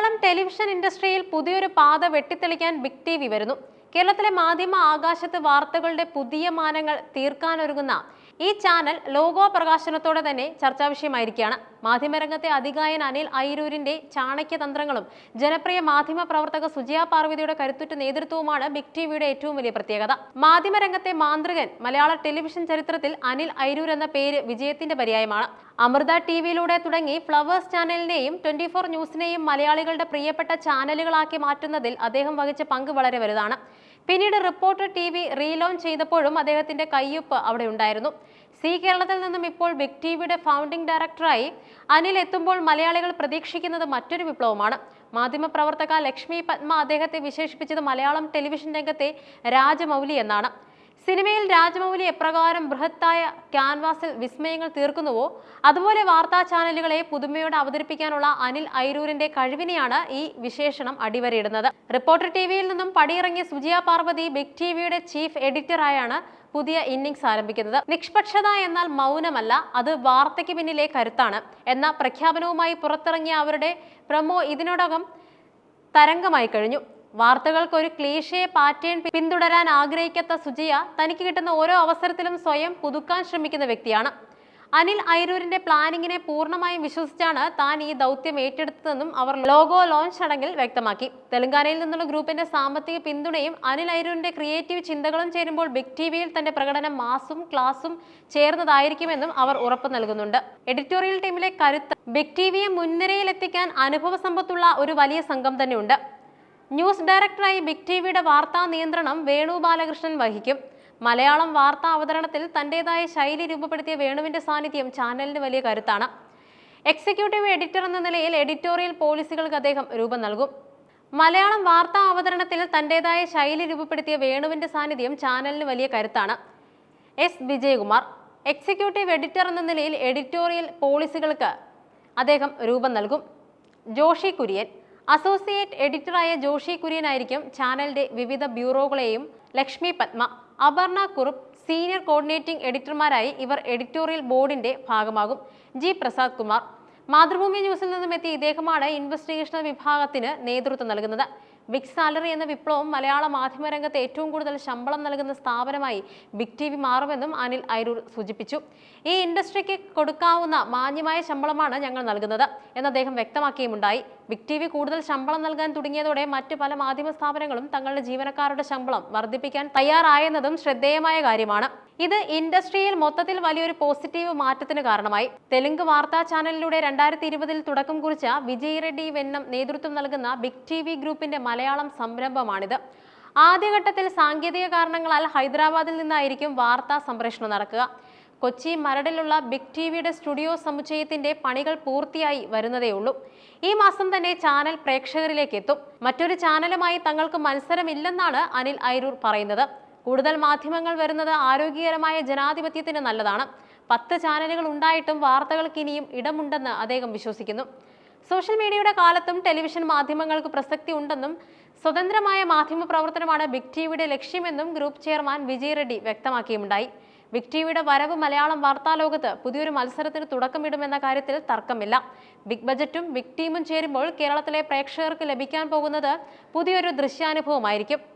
Malayalam television ഇൻഡസ്ട്രിയിൽ പുതിയൊരു പാത വെട്ടിത്തെളിക്കാൻ ബിഗ് ടി വി വരുന്നു. കേരളത്തിലെ മാധ്യമ ആകാശത്ത് വാർത്തകളുടെ പുതിയ മാനങ്ങൾ തീർക്കാനൊരുങ്ങുന്ന ഈ ചാനൽ ലോഗോ പ്രകാശനത്തോടെ തന്നെ ചർച്ചാ വിഷയമായിരിക്കുകയാണ്. മാധ്യമരംഗത്തെ അധികായൻ അനിൽ അയിരൂരിന്റെ ചാണക്യ തന്ത്രങ്ങളും ജനപ്രിയ മാധ്യമ പ്രവർത്തക സുജയ പാർവതിയുടെ കരുത്തുറ്റ നേതൃത്വവുമാണ് ബിഗ് ടിവിയുടെ ഏറ്റവും വലിയ പ്രത്യേകത. മാധ്യമരംഗത്തെ മാന്ത്രികൻ മലയാള ടെലിവിഷൻ ചരിത്രത്തിൽ അനിൽ അയിരൂർ എന്ന പേര് വിജയത്തിന്റെ പര്യായമാണ്. അമൃത ടി വിയിലൂടെ തുടങ്ങി ഫ്ലവേഴ്സ് ചാനലിനെയും ട്വന്റി ഫോർ ന്യൂസിനെയും മലയാളികളുടെ പ്രിയപ്പെട്ട ചാനലുകളാക്കി മാറ്റുന്നതിൽ അദ്ദേഹം വഹിച്ച പങ്ക് വളരെ വലുതാണ്. പിന്നീട് റിപ്പോർട്ടർ ടി വി റീലോഞ്ച് ചെയ്തപ്പോഴും അദ്ദേഹത്തിന്റെ കയ്യൊപ്പ് അവിടെ ഉണ്ടായിരുന്നു. സി കേരളത്തിൽ നിന്നും ഇപ്പോൾ ബിഗ് ടി വിയുടെ ഫൗണ്ടിംഗ് ഡയറക്ടറായി അനിൽ എത്തുമ്പോൾ മലയാളികൾ പ്രതീക്ഷിക്കുന്നത് മറ്റൊരു വിപ്ലവമാണ്. മാധ്യമപ്രവർത്തക ലക്ഷ്മി പത്മ അദ്ദേഹത്തെ വിശേഷിപ്പിച്ചത് മലയാളം ടെലിവിഷൻ രംഗത്തെ രാജമൗലി എന്നാണ്. സിനിമയിൽ രാജമൗലി എപ്രകാരം ബൃഹത്തായ ക്യാൻവാസിൽ വിസ്മയങ്ങൾ തീർക്കുന്നുവോ? അതുപോലെ വാർത്താ ചാനലുകളെ പുതുമയോടെ അവതരിപ്പിക്കാനുള്ള അനിൽ ഐരൂരിന്റെ കഴിവിനെയാണ് ഈ വിശേഷണം അടിവരയിടുന്നത്. റിപ്പോർട്ടർ ടിവിയിൽ നിന്നും പടിയിറങ്ങിയ സുജിയ പാർവതി ബിഗ് ടിവിയുടെ ചീഫ് എഡിറ്ററായാണ് പുതിയ ഇന്നിംഗ്സ് ആരംഭിക്കുന്നത്. നിഷ്പക്ഷത എന്നാൽ മൗനമല്ല അത് വാർത്തയ്ക്ക് പിന്നിലെ കരുത്താണ്. എന്ന പ്രഖ്യാപനവുമായി പുറത്തിറങ്ങിയ അവരുടെ പ്രമോ ഇതിനോടകം തരംഗമായി കഴിഞ്ഞു. വാർത്തകൾക്ക് ക്ലീഷയെ പാറ്റേൺ പിന്തുടരാൻ ആഗ്രഹിക്കാത്ത സുജിയ തനിക്ക് കിട്ടുന്ന ഓരോ അവസരത്തിലും സ്വയം പുതുക്കാൻ ശ്രമിക്കുന്ന വ്യക്തിയാണ്. അനിൽ അയരൂരിന്റെ പ്ലാനിങ്ങിനെ പൂർണമായും വിശ്വസിച്ചാണ് താൻ ഈ ദൗത്യം ഏറ്റെടുത്തതെന്നും അവർ ലോഗോ ലോഞ്ച് ചടങ്ങിൽ വ്യക്തമാക്കി. തെലങ്കാനയിൽ നിന്നുള്ള ഗ്രൂപ്പിന്റെ സാമ്പത്തിക പിന്തുണയും അനിൽ അയരൂരിന്റെ ക്രിയേറ്റീവ് ചിന്തകളും ചേരുമ്പോൾ ബിഗ് ടി വിയിൽ തന്റെ പ്രകടനം മാസും ക്ലാസും ചേർന്നതായിരിക്കുമെന്നും അവർ ഉറപ്പ് നൽകുന്നുണ്ട്. എഡിറ്റോറിയൽ ടീമിലെ കരുത്ത് ബിഗ് ടി വിയെ മുൻനിരയിലെത്തിക്കാൻ അനുഭവ സമ്പത്തുള്ള ഒരു വലിയ സംഘം തന്നെയുണ്ട്. ന്യൂസ് ഡയറക്ടറായി ബിഗ് ടി വിയുടെ വാർത്താ നിയന്ത്രണം വേണു ബാലകൃഷ്ണൻ വഹിക്കും. മലയാളം വാർത്താ അവതരണത്തിൽ തന്റേതായ ശൈലി രൂപപ്പെടുത്തിയ വേണുവിന്റെ സാന്നിധ്യം ചാനലിന് വലിയ കരുത്താണ്. എക്സിക്യൂട്ടീവ് എഡിറ്റർ എന്ന നിലയിൽ എഡിറ്റോറിയൽ പോളിസികൾക്ക് അദ്ദേഹം രൂപം നൽകും. മലയാളം വാർത്താ അവതരണത്തിൽ തന്റേതായ ശൈലി രൂപപ്പെടുത്തിയ വേണുവിന്റെ സാന്നിധ്യം ചാനലിന് വലിയ കരുത്താണ്. എസ്. വിജയകുമാർ എക്സിക്യൂട്ടീവ് എഡിറ്റർ എന്ന നിലയിൽ എഡിറ്റോറിയൽ പോളിസികൾക്ക് അദ്ദേഹം രൂപം നൽകും. ജോഷി കുര്യൻ അസോസിയേറ്റ് എഡിറ്ററായ ജോഷി കുര്യൻ ആയിരിക്കും ചാനലിന്റെ വിവിധ ബ്യൂറോകളെയും ലക്ഷ്മി പത്മ അപർണ കുറുപ്പ് സീനിയർ കോർഡിനേറ്റിംഗ് എഡിറ്റർമാരായി ഇവർ എഡിറ്റോറിയൽ ബോർഡിന്റെ ഭാഗമാകും. ജി. പ്രസാദ് കുമാർ. മാതൃഭൂമി ന്യൂസിൽ നിന്നും എത്തിയ ഇദ്ദേഹമാണ് ഇൻവെസ്റ്റിഗേഷൻ വിഭാഗത്തിന് നേതൃത്വം നൽകുന്നത്. ബിഗ് സാലറി എന്ന വിപ്ലവം മലയാള മാധ്യമരംഗത്ത് ഏറ്റവും കൂടുതൽ ശമ്പളം നൽകുന്ന സ്ഥാപനമായി ബിഗ് ടി വി മാറുമെന്നും അനിൽ അയരൂർ സൂചിപ്പിച്ചു. ഈ ഇൻഡസ്ട്രിക്ക് കൊടുക്കാവുന്ന മാന്യമായ ശമ്പളമാണ് ഞങ്ങൾ നൽകുന്നത് എന്ന് അദ്ദേഹം വ്യക്തമാക്കിയുമുണ്ടായി. ബിഗ് ടി വി കൂടുതൽ ശമ്പളം നൽകാൻ തുടങ്ങിയതോടെ മറ്റ് പല മാധ്യമ സ്ഥാപനങ്ങളും തങ്ങളുടെ ജീവനക്കാരുടെ ശമ്പളം വർദ്ധിപ്പിക്കാൻ തയ്യാറായെന്നതും ശ്രദ്ധേയമായ കാര്യമാണ്. ഇത് ഇൻഡസ്ട്രിയിൽ മൊത്തത്തിൽ വലിയൊരു പോസിറ്റീവ് മാറ്റത്തിന് കാരണമായി. തെലുങ്ക് വാർത്താ ചാനലിലൂടെ രണ്ടായിരത്തി ഇരുപതിൽ തുടക്കം കുറിച്ച വിജയ് റെഡ്ഡി വെന്നം നേതൃത്വം നൽകുന്ന ബിഗ് ടി വി ഗ്രൂപ്പിന്റെ മലയാളം സംരംഭമാണിത്. ആദ്യഘട്ടത്തിൽ സാങ്കേതിക കാരണങ്ങളാൽ ഹൈദരാബാദിൽ നിന്നായിരിക്കും വാർത്താ സംപ്രേഷണം നടക്കുക. കൊച്ചി മരടിലുള്ള ബിഗ് ടി വിയുടെ സ്റ്റുഡിയോ സമുച്ചയത്തിന്റെ പണികൾ പൂർത്തിയായി വരുന്നതേയുള്ളൂ. ഈ മാസം തന്നെ ചാനൽ പ്രേക്ഷകരിലേക്ക് എത്തും. മറ്റൊരു ചാനലുമായി തങ്ങൾക്ക് മത്സരമില്ലെന്നാണ് അനിൽ ഐരൂർ പറയുന്നത്. കൂടുതൽ മാധ്യമങ്ങൾ വരുന്നത് ആരോഗ്യകരമായ ജനാധിപത്യത്തിന് നല്ലതാണ്. പത്ത് ചാനലുകൾ ഉണ്ടായിട്ടും വാർത്തകൾക്ക് ഇനിയും ഇടമുണ്ടെന്ന് അദ്ദേഹം വിശ്വസിക്കുന്നു. സോഷ്യൽ മീഡിയയുടെ കാലത്തും ടെലിവിഷൻ മാധ്യമങ്ങൾക്ക് പ്രസക്തി ഉണ്ടെന്നും സ്വതന്ത്രമായ മാധ്യമ പ്രവർത്തനമാണ് ബിഗ് ടിവിയുടെ ലക്ഷ്യമെന്നും ഗ്രൂപ്പ് ചെയർമാൻ വിജയ് റെഡ്ഡി വ്യക്തമാക്കിയുമുണ്ടായി. ബിഗ് ടിവിയുടെ വരവ് മലയാളം വാർത്താ ലോകത്ത് പുതിയൊരു മത്സരത്തിന് തുടക്കമിടുമെന്ന കാര്യത്തിൽ തർക്കമില്ല. ബിഗ് ബജറ്റും ബിഗ് ടീമും ചേരുമ്പോൾ കേരളത്തിലെ പ്രേക്ഷകർക്ക് ലഭിക്കാൻ പോകുന്നത് പുതിയൊരു ദൃശ്യാനുഭവമായിരിക്കും.